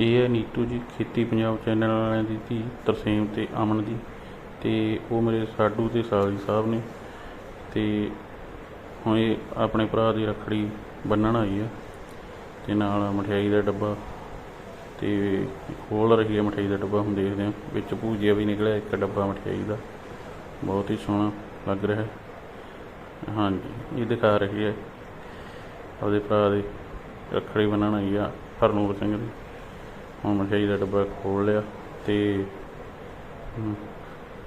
ਇਹ ਹੈ ਨੀਤੂ ਜੀ, ਖੇਤੀ ਪੰਜਾਬ ਚੈਨਲ ਵਾਲਿਆਂ ਦੀ ਧੀ ਤਰਸੇਮ ਤੇ ਅਮਨ ਦੀ ਤੇ ਉਹ ਮੇਰੇ ਸਾਡੂ ਤੇ ਸਾਲੀ ਸਾਹਿਬ ਨੇ ਤੇ ਹੁਣ ਇਹ ਆਪਣੇ ਭਰਾ ਦੀ ਰੱਖੜੀ ਬੰਨਣ ਆਈ ਆ ਤੇ ਨਾਲ ਮਠਿਆਈ ਦਾ ਡੱਬਾ ਤੇ ਖੋਲ ਰਹੀ ਹੈ ਮਠਿਆਈ ਦਾ ਡੱਬਾ, ਹੁਣ ਦੇਖਦੇ ਹਾਂ, ਵਿੱਚ ਭੂਜੀਆ ਵੀ ਨਿਕਲਿਆ, ਇੱਕ ਡੱਬਾ ਮਠਿਆਈ ਦਾ। ਬਹੁਤ ਹੀ ਸੋਹਣਾ ਲੱਗ ਰਿਹਾ ਹੈ। ਹਾਂਜੀ, ਇਹ ਦਿਖਾ ਰਹੀ ਹੈ। ਆਪਦੇ ਭਰਾ ਦੇ ਰੱਖੜੀ ਬੰਨਣ ਆਈ ਆ ਹਰਨੂਰ ਸਿੰਘ ਦੀ। ਹੁਣ ਮਠਿਆਈ ਦਾ ਡੱਬਾ ਖੋਲ ਲਿਆ ਤੇ ਹਮ,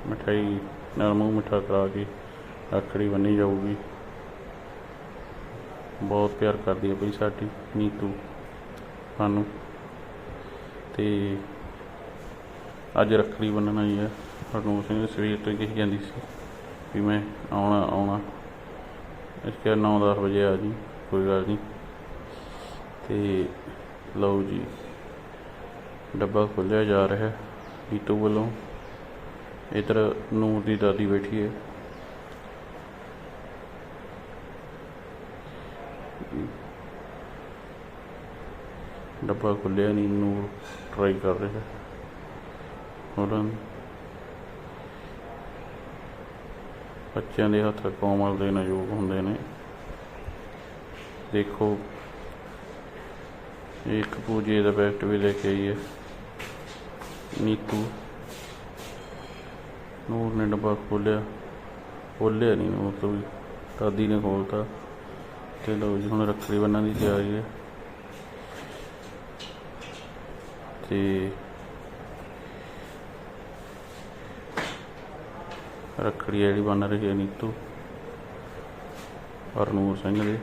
ਮਠਿਆਈ ਨਾਲ ਮੂੰਹ ਮਿੱਠਾ ਕਰਾ ਕੇ ਰੱਖੜੀ ਬੰਨੀ ਜਾਊਗੀ। ਬਹੁਤ ਪਿਆਰ ਕਰਦੀ ਹੈ ਬਈ ਸਾਡੀ ਨੀਤੂ ਸਾਨੂੰ। ਤੇ ਅੱਜ ਰੱਖੜੀ ਬੰਨਣ ਆਈ ਹੈ ਹਰਨੂਰ ਸਿੰਘ ਸਵੇਰ ਤੋਂ ਕਹੀ ਜਾਂਦੀ ਸੀ ਵੀ ਮੈਂ ਆਉਣਾ ਆਉਣਾ। ਇਸ ਕੇ 9-10 ਵਜੇ ਆ ਜੀ ਕੋਈ ਗੱਲ ਨਹੀਂ। ਤੇ ਲਓ ਜੀ। ਡੱਬਾ ਖੋਲਿਆ ਜਾ ਰਿਹਾ ਹੈ। ਨੀਤੂ ਵੱਲੋਂ ਇਧਰ ਨੂਰ ਦੀ ਦਾਦੀ ਬੈਠੀ ਹੈ। ਡੱਬਾ ਖੁੱਲਿਆ ਨਹੀਂ, ਨੂਰ ਟਰਾਈ ਕਰ ਰਿਹਾ ਹੋਰ ਬੱਚਿਆਂ ਦੇ ਹੱਥ ਕੋਮਲ ਦੇ ਨਯੋਗ ਹੁੰਦੇ ਨੇ। ਦੇਖੋ ਇੱਕ ਪੂਜੇ ਦਾ ਬੈਕਟ ਵੀ ਲੈ ਕੇ ਆਈ ਹੈ। ਨੀਤੂ। ਨੂਰ ਨੇ ਡੱਬਾ ਖੋਲਿਆ ਖੋਲਿਆ ਨਹੀਂ ਮਤਲਬ ਤੋਂ ਦਾਦੀ ਨੇ ਖੋਲਤਾ ਤੇ ਲਓ ਜੀ, ਹੁਣ ਰੱਖੜੀ ਬੰਨਣ ਦੀ ਤਿਆਰੀ ਹੈ। ਤੇ ਰੱਖੜੀ ਜਿਹੜੀ ਬੰਨ ਰਹੀ ਹੈ ਨੀਤੂ ਹਰਨੂਰ ਸਿੰਘ ਦੇ।